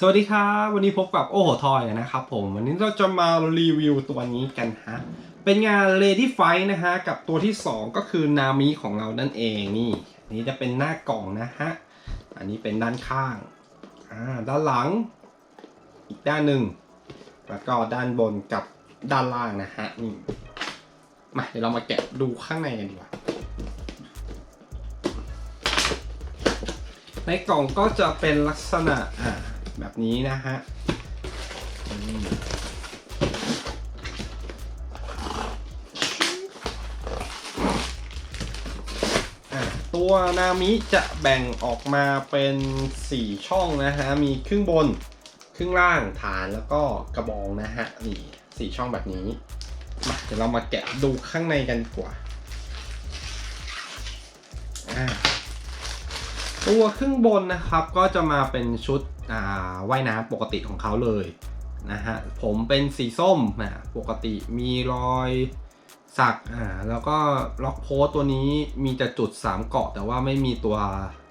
สวัสดีครับ วันนี้พบกับโอ้โหทอยนะครับผม วันนี้เราจะมารีวิวตัวนี้กันฮะ เป็นงาน Lady Fight นะฮะ กับตัวที่ 2 ก็คือนามิของเรานั่นเองนี่อันนี้จะเป็นหน้ากล่องนะฮะ อันนี้เป็นด้านข้างอ่าด้านหลัง อีกด้านหนึ่งแล้วก็ด้านบนกับด้านล่างนะฮะนี่มาเดี๋ยวเรามาแกะดูข้างในกันดีกว่าในกล่องก็จะเป็นลักษณะอ่า แบบนี้นะฮะตัวนามิจะแบ่งออกมาเป็น 4 ช่องนะฮะ มีครึ่งบน ครึ่งล่างฐานแล้วก็กระบองนะฮะ นี่สี่ช่องแบบนี้ มาเดี๋ยวเรามาแกะดูข้างในกันดีกว่าอ่าตัวครึ่งบนนะครับก็จะมาเป็นชุด ว่ายน้ำปกติของเขาเลยนะฮะผมเป็นสีส้มนะปกติมีรอยสักอ่าแล้วก็ล็อกโพสตัวนี้มีแต่จุด 3 เกาะ แต่ว่าไม่มีตัว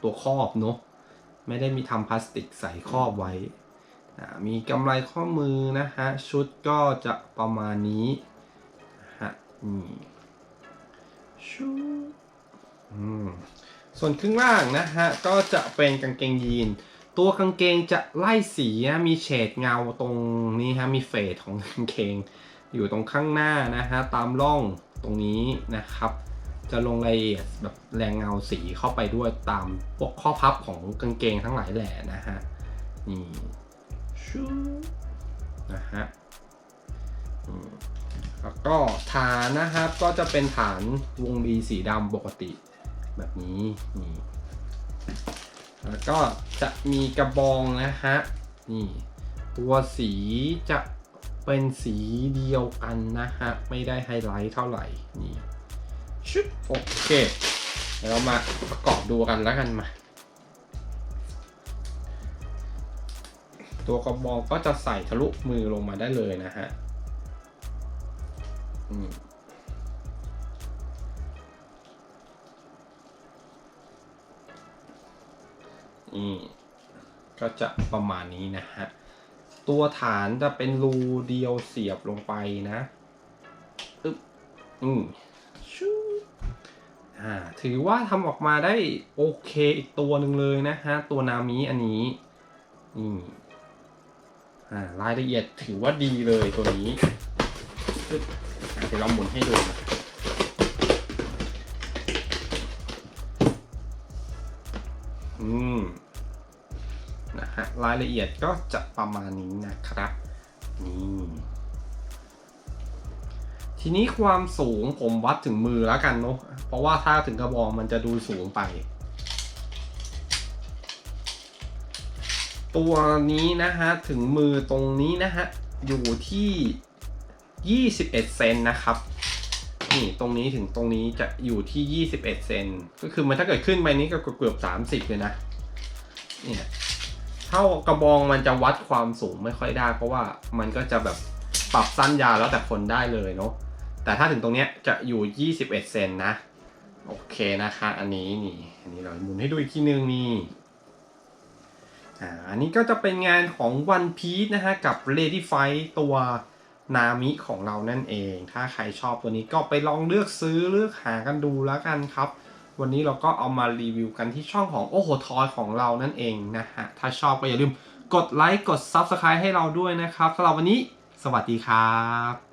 ตัวครอบเนาะไม่ได้มีทำพลาสติกใส่ครอบไว้อ่ามีกำไรข้อมือนะฮะชุดก็จะประมาณนี้ฮะนี่ชุดอืมส่วนครึ่งล่างนะฮะก็จะเป็นกางเกงยีน ตัวกางเกงจะไล่สีนะมีเฉดเงาตรงนี้ฮะมีเฟดของกางเกง อยู่ตรงข้างหน้านะฮะตามร่องตรงนี้นะครับ จะลงรายละเอียดแบบแรงเงาสีเข้าไปด้วยตามพวกข้อพับของกางเกงทั้งหลายแหล่นะฮะนี่ชูนะฮะอืมแล้วก็ฐานนะครับก็จะเป็นฐานวงรีสีดำปกติ แบบนี้นี่ แล้วก็จะมีกระบองนะฮะ นี่ ตัวสีจะเป็นสีเดียวกันนะฮะ ไม่ได้ไฮไลท์เท่าไหร่ นี่ชุดโอเคเดี๋ยวเรามาประกอบดูกันแล้วกันมา ตัวกระบองก็จะใส่ทะลุมือลงมาได้เลยนะฮะ อืม นี่ก็จะประมาณนี้นะฮะ ตัวฐานจะเป็นรูเดียวเสียบลงไปนะอึ๊บอืมชูอ่าถือว่าทำออกมาได้โอเคอีกตัวหนึ่งเลยนะฮะ ตัวนามิอันนี้นี่อ่ารายละเอียดถือว่าดีเลยตัวนี้อึ๊บเดี๋ยวเราหมุนให้ดูนะอืม รายละเอียดก็จะประมาณนี้นะครับนี่ทีนี้ความสูงผมวัดถึงมือแล้วกันเนาะเพราะว่าถ้าถึงกระบอกมันจะดูสูงไป ตัวนี้นะฮะ ถึงมือตรงนี้นะฮะ อยู่ที่ 21 เซนนะครับ นี่ตรงนี้ถึงตรงนี้จะอยู่ที่ 21 เซนก็คือมันถ้าเกิดขึ้นไปนี้ก็เกือบ 30 เลยนะเนี่ย เท่ากระบองมันจะวัดความสูงไม่ค่อยได้ เพราะว่ามันก็จะแบบปรับสั้นยาวแล้วแต่คนได้เลยเนาะแต่ถ้าถึงตรงเนี้ยจะอยู่ 21 เซนนะ โอเคนะคะ อันนี้นี่อันนี้เราหมุนให้ดูอีกทีนึงนี่อ่าอันนี้ก็จะเป็นงานของ One Piece นะฮะ กับ Lady Fight ตัวนามิของเรานั่นเอง ถ้าใครชอบตัวนี้ก็ไปลองเลือกซื้อเลือกหากันดูแล้วกันครับ วันนี้เราก็เอามารีวิวกันที่ช่องของโอ้โหทอยของเรานั่นเองนะฮะ ถ้าชอบก็อย่าลืมกดไลค์กด Subscribe ให้เราด้วยนะครับสำหรับวันนี้ สวัสดีครับ